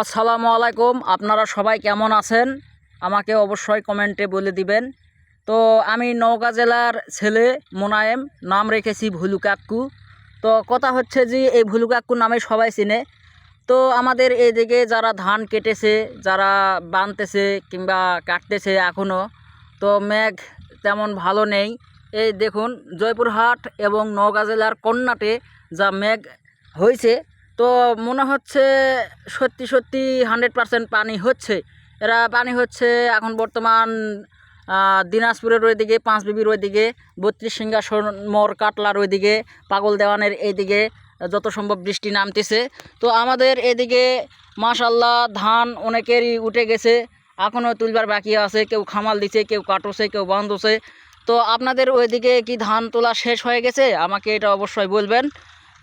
আসসালামু আলাইকুম। আপনারা সবাই কেমন আছেন? আমাকে অবশ্যই কমেন্টে বলে দিবেন। তো আমি নওগাঁ জেলার ছেলে মোনায়েম, নাম রেখেছি ভুলু কাক্কু তো কথা হচ্ছে যে, এই ভুলু কাক্কু নামে সবাই চিনে। তো আমাদের এইদিকে যারা ধান কেটেছে, যারা বানতেছে কিংবা কাটতেছে এখনও তো মেঘ তেমন ভালো নেই। এই দেখুন, জয়পুরহাট এবং নওগাঁ জেলার কন্যাটে যা মেঘ হয়েছে তো মনে হচ্ছে সত্যি সত্যি হান্ড্রেড পারসেন্ট পানি হচ্ছে। এরা পানি হচ্ছে এখন বর্তমান দিনাজপুরের ওইদিকে পাঁচ বিবির ওইদিকে, বত্রিশ সিংহাসন মোর কাটলার ওইদিকে, পাগল দেওয়ানের এইদিকে যত সম্ভব বৃষ্টি নামতেছে। তো আমাদের এদিকে মাশাল্লাহ ধান অনেকেরই উঠে গেছে এখনও তুলবার বাকি আছে, কেউ খামাল দিছে, কেউ কাটছে, কেউ বান্ধছে তো আপনাদের ওইদিকে কি ধান তোলা শেষ হয়ে গেছে? আমাকে এটা অবশ্যই বলবেন।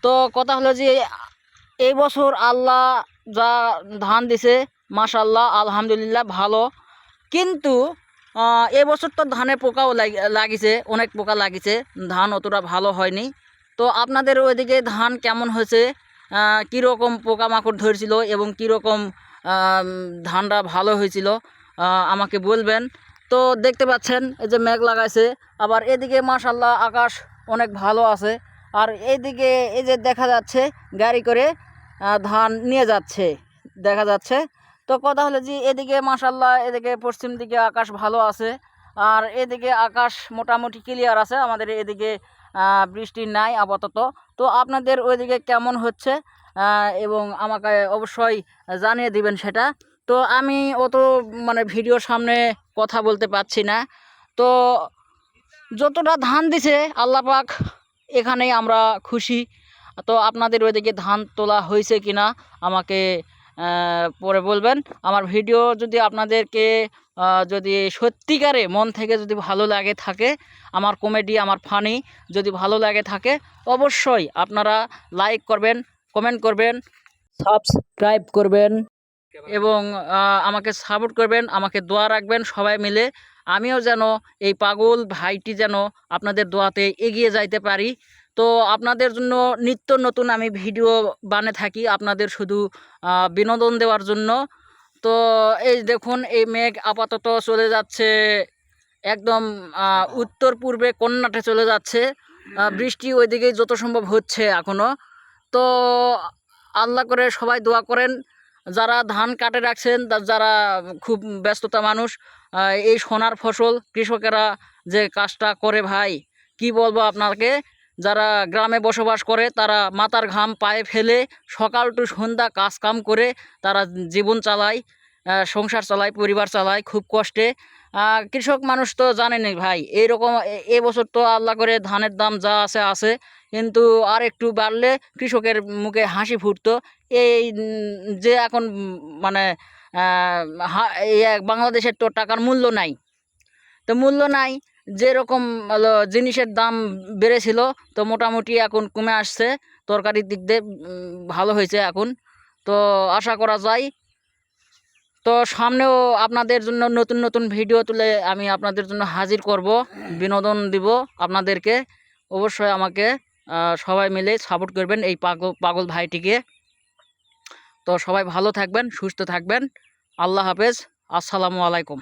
তো কথা হলো যে এই বছর আল্লাহ যা ধান দিছে মাশাল্লাহ আলহামদুলিল্লাহ ভালো। কিন্তু আহ, এ বছর তো ধানে পোকাও লাগ- লাগিছে অনেক পোকা লাগিছে ধান অতটা ভালো হয়নি। তো আপনাদের ওইদিকে ধান কেমন হয়েছে? কীরকম পোকামাকড় ধরেছিল এবং কীরকম ধানটা ভালো হয়েছিল আমাকে বলবেন। তো দেখতে পাচ্ছেন এই যে মেঘ লাগাইছে আবার এদিকে মাশাল্লাহ আকাশ অনেক ভালো আছে। আর এইদিকে এই যে দেখা যাচ্ছে গাড়ি করে ধান নিয়ে যাচ্ছে, দেখা যাচ্ছে। তো কথা হলো যে, এদিকে মাশাল্লাহ এদিকে পশ্চিম দিকে আকাশ ভালো আছে, আর এদিকে আকাশ মোটামুটি ক্লিয়ার আছে, আমাদের এদিকে বৃষ্টি নাই আপাতত। তো আপনাদের ওইদিকে কেমন হচ্ছে? এবং আমাকে অবশ্যই জানিয়ে দিবেন সেটা। তো আমি অত মানে ভিডিওর সামনে কথা বলতে পারছি না। তো যতটা ধান দিছে, আল্লাহ পাক এখানেই আমরা খুশি। তো আপনাদের ওইদিকে ধান তোলা হয়েছে কি না আমাকে পরে বলবেন। আমার ভিডিও যদি আপনাদেরকে যদি সত্যিকারে মন থেকে যদি ভালো লাগে থাকে, আমার কমেডি, আমার ফানি যদি ভালো লাগে থাকে, অবশ্যই আপনারা লাইক করবেন, কমেন্ট করবেন, সাবস্ক্রাইব করবেন এবং আমাকে সাপোর্ট করবেন, আমাকে দোয়া রাখবেন সবাই মিলে। আমিও যেন এই পাগল ভাইটি যেন আপনাদের দোয়াতে এগিয়ে যাইতে পারি। তো আপনাদের জন্য নিত্য নতুন আমি ভিডিও বানিয়ে থাকি আপনাদের শুধু বিনোদন দেওয়ার জন্য। তো এই দেখুন, এই মেঘ আপাতত চলে যাচ্ছে, একদম উত্তর পূর্বে কন্যাটে চলে যাচ্ছে। বৃষ্টি ওইদিকে যত সম্ভব হচ্ছে এখনও তো আল্লাহ করে সবাই দোয়া করেন, যারা ধান কাটে রাখছেন যারা খুব ব্যস্ততা মানুষ এই সোনার ফসল কৃষকেরা যে কাজটা করে ভাই, কি বলব আপনাকে? যারা গ্রামে বসবাস করে, তারা মাথার ঘাম পায়ে ফেলে সকাল টু সন্ধ্যা কাজ কাম করে তারা জীবন চালায় সংসার চালায়, পরিবার চালায় খুব কষ্টে। কৃষক মানুষ তো জানেনই ভাই, এইরকম এ- এবছর তো আল্লাহ করে ধানের দাম যা আছে আছে। কিন্তু আর একটু বাড়লে কৃষকের মুখে হাসি ফুটতো। এই যে এখন মানে বাংলাদেশের তো টাকার মূল্য নাই। তো মূল্য নাই যেরকম জিনিসের দাম বেড়েছিল, তো মোটামুটি এখন কমে আসছে। তরকারির দিক দিয়ে ভালো হয়েছে এখন। তো আশা করা যায়। তো সামনেও আপনাদের জন্য নতুন নতুন ভিডিও তুলে আমি আপনাদের জন্য হাজির করব, বিনোদন দিব আপনাদেরকে। অবশ্যই আমাকে সবাই মিলে সাপোর্ট করবেন এই পাগল পাগল ভাইটিকে। তো সবাই ভালো থাকবেন, সুস্থ থাকবেন। আল্লাহ হাফেজ। আসসালামু আলাইকুম।